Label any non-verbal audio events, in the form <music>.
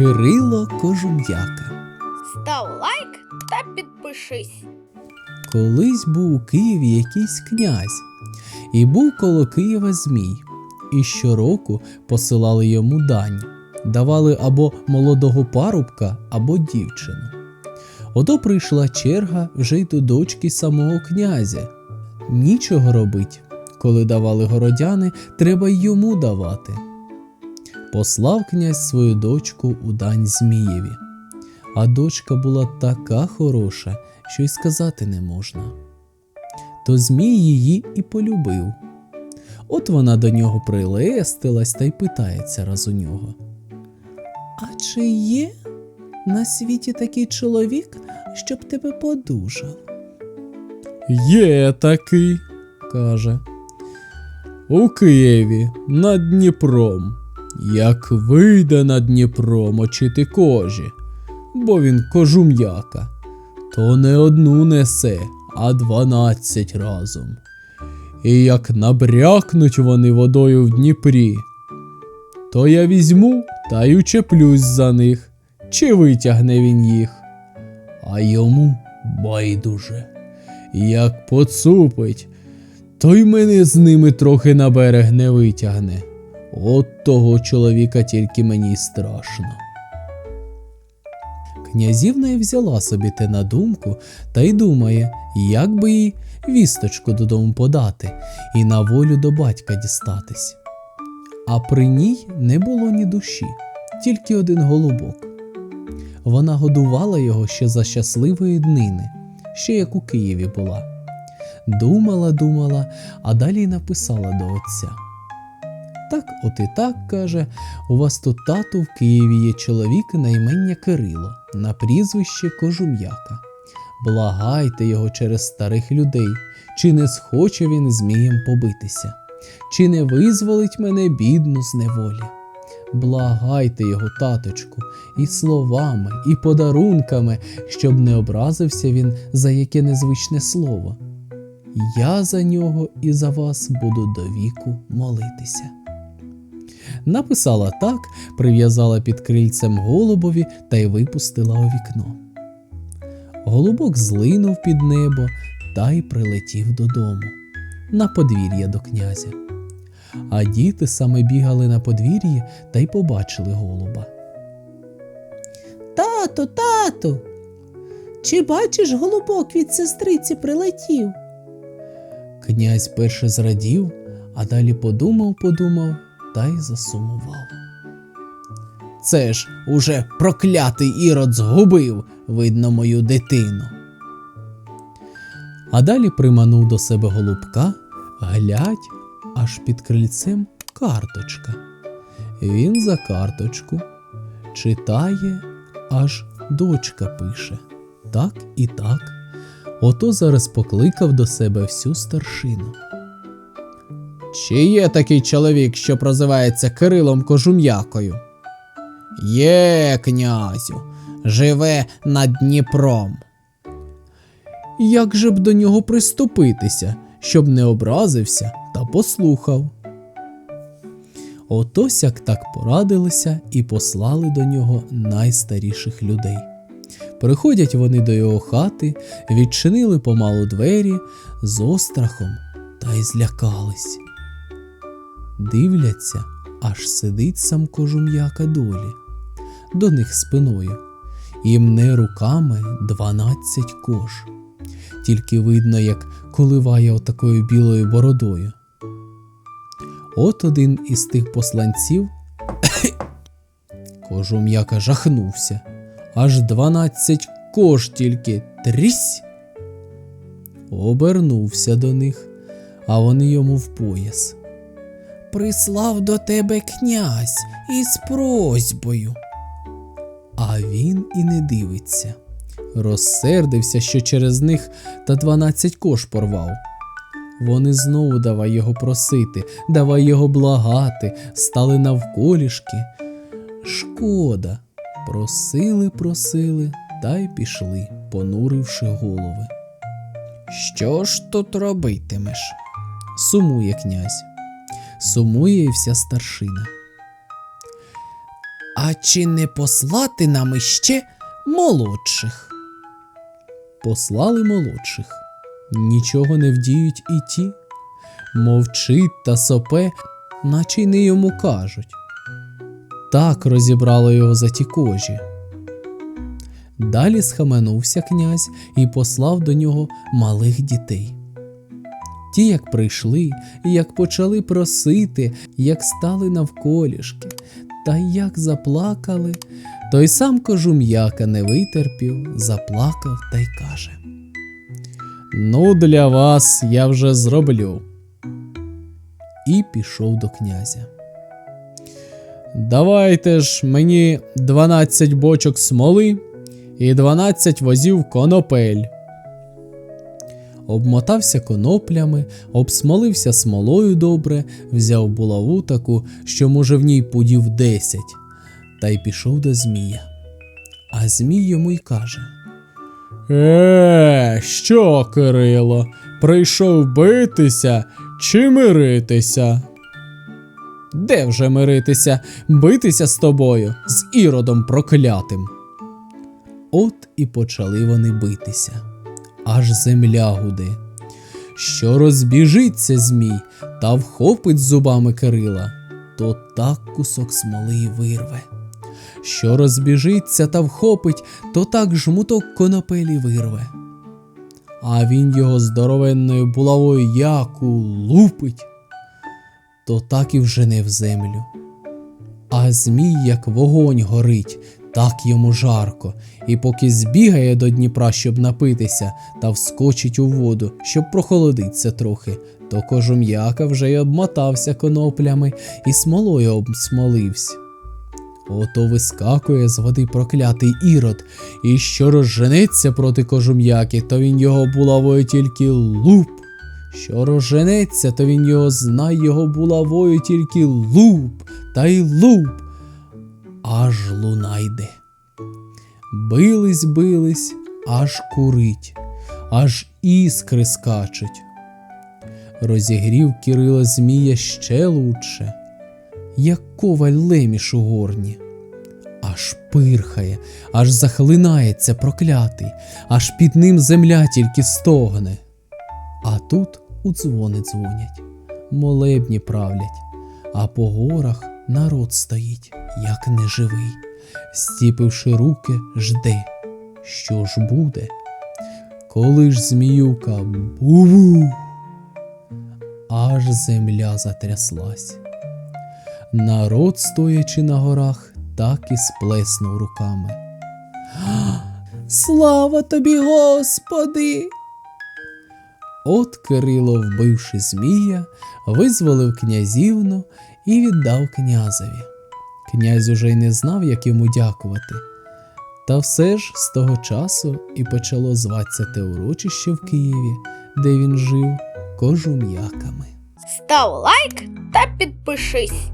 Кирило Кожум'яка. Став лайк та підпишись. Колись був у Києві якийсь князь, і був коло Києва Змій, і щороку посилали йому дань, давали або молодого парубка, або дівчину. Ото прийшла черга вже й до дочки самого князя. Нічого робить, коли давали городяни, треба й йому давати. Послав князь свою дочку у дань Змієві. А дочка була така хороша, що й сказати не можна. То Змій її і полюбив. От вона до нього прилестилась та й питається раз у нього. А чи є на світі такий чоловік, щоб тебе подужав? Є такий, каже. У Києві над Дніпром. Як вийде над Дніпром очити кожі, бо він кожум'яка, то не одну несе, а дванадцять разом. І як набрякнуть вони водою в Дніпрі, то я візьму та й учеплюсь за них, чи витягне він їх. А йому байдуже. Як поцупить, то й мене з ними трохи на берег не витягне. От того чоловіка тільки мені страшно. Князівна й взяла собі те на думку та й думає, як би їй вісточку додому подати і на волю до батька дістатись. А при ній не було ні душі, тільки один голубок. Вона годувала його ще за щасливої днини, ще як у Києві була. Думала, думала, а далі й написала до отця. Так, от і так, каже, у вас тут тату в Києві є чоловік на імення Кирило, на прізвище Кожум'яка. Благайте його через старих людей, чи не схоче він змієм побитися, чи не визволить мене бідну з неволі. Благайте його, таточку, і словами, і подарунками, щоб не образився він за яке незвичне слово. Я за нього і за вас буду до віку молитися. Написала так, прив'язала під крильцем голубові та й випустила у вікно. Голубок злинув під небо та й прилетів додому, на подвір'я до князя. А діти саме бігали на подвір'ї та й побачили голуба. Тату, тату, чи бачиш голубок від сестриці прилетів? Князь перше зрадів, а далі подумав, подумав та й засумував. Це ж уже проклятий ірод згубив, видно, мою дитину. А далі приманув до себе голубка, глядь, аж під крильцем карточка. Він за карточку читає, аж дочка пише. Так і так. Ото зараз покликав до себе всю старшину. Чи є такий чоловік, що прозивається Кирилом Кожум'якою? Є, князю, живе над Дніпром. Як же б до нього приступитися, щоб не образився та послухав? Отось як так порадилися і послали до нього найстаріших людей. Приходять вони до його хати, відчинили помалу двері з острахом та й злякались. Дивляться, аж сидить сам кожум'яка долі, до них спиною, і мне руками дванадцять кож. Тільки видно, як коливає отакою білою бородою. От один із тих посланців <coughs> кожум'яка жахнувся, аж дванадцять кож тільки трісь. Обернувся до них, а вони йому в пояс. Прислав до тебе князь із просьбою. А він і не дивиться. Розсердився, що через них та дванадцять кош порвав. Вони знову давай його просити, давай його благати, стали навколішки. Шкода. Просили, просили та й пішли, понуривши голови. Що ж тут робитимеш? сумує князь. Сумує і вся старшина. А чи не послати нам іще молодших? Послали молодших. Нічого не вдіють і ті. Мовчить та сопе, наче й не йому кажуть. Так розібрало його за ті кожі. Далі схаменувся князь і послав до нього малих дітей. Ті, як прийшли, як почали просити, як стали навколішки, та як заплакали, той сам кожум'яка не витерпів, заплакав та й каже: Ну, для вас я вже зроблю. І пішов до князя. Давайте ж мені 12 бочок смоли і 12 возів конопель. Обмотався коноплями, обсмолився смолою добре, взяв булаву таку, що, може, в ній пудів десять, та й пішов до Змія. А Змій йому й каже: Е, що, Кирило, прийшов битися чи миритися? Де вже миритися, битися з тобою, з іродом проклятим? От і почали вони битися, аж земля гуде. Що розбіжиться Змій та вхопить зубами Кирила, то так кусок смоли й вирве. Що розбіжиться та вхопить, то так жмуток конопелі вирве. А він його здоровенною булавою яку лупить, то так і вжене в землю. А Змій, як вогонь горить, так йому жарко, і поки збігає до Дніпра, щоб напитися, та вскочить у воду, щоб прохолодиться трохи, то кожум'яка вже й обмотався коноплями і смолою обсмолився. Ото вискакує з води проклятий ірод, і що розженеться проти кожум'яки, то він його булавою тільки луп. Що розженеться, то він його знай його булавою тільки луп, та й луп, аж луна йде. Бились, бились, аж курить, аж іскри скачуть. Розігрів Кирила Змія ще лучше, як коваль леміш у горні. Аж пирхає, аж захлинається проклятий, аж під ним земля тільки стогне. А тут у дзвони дзвонять, молебні правлять, а по горах народ стоїть, як неживий, стіпивши руки, жде, що ж буде. Коли ж зміюка бу аж земля затряслась. Народ, стоячи на горах, так і сплеснув руками. Слава тобі, Господи! От Кирило, вбивши Змія, визволив князівну і віддав князеві. Князь уже й не знав, як йому дякувати. Та все ж з того часу і почало зватися те урочище в Києві, де він жив кожум'яками. Став лайк та підпишись.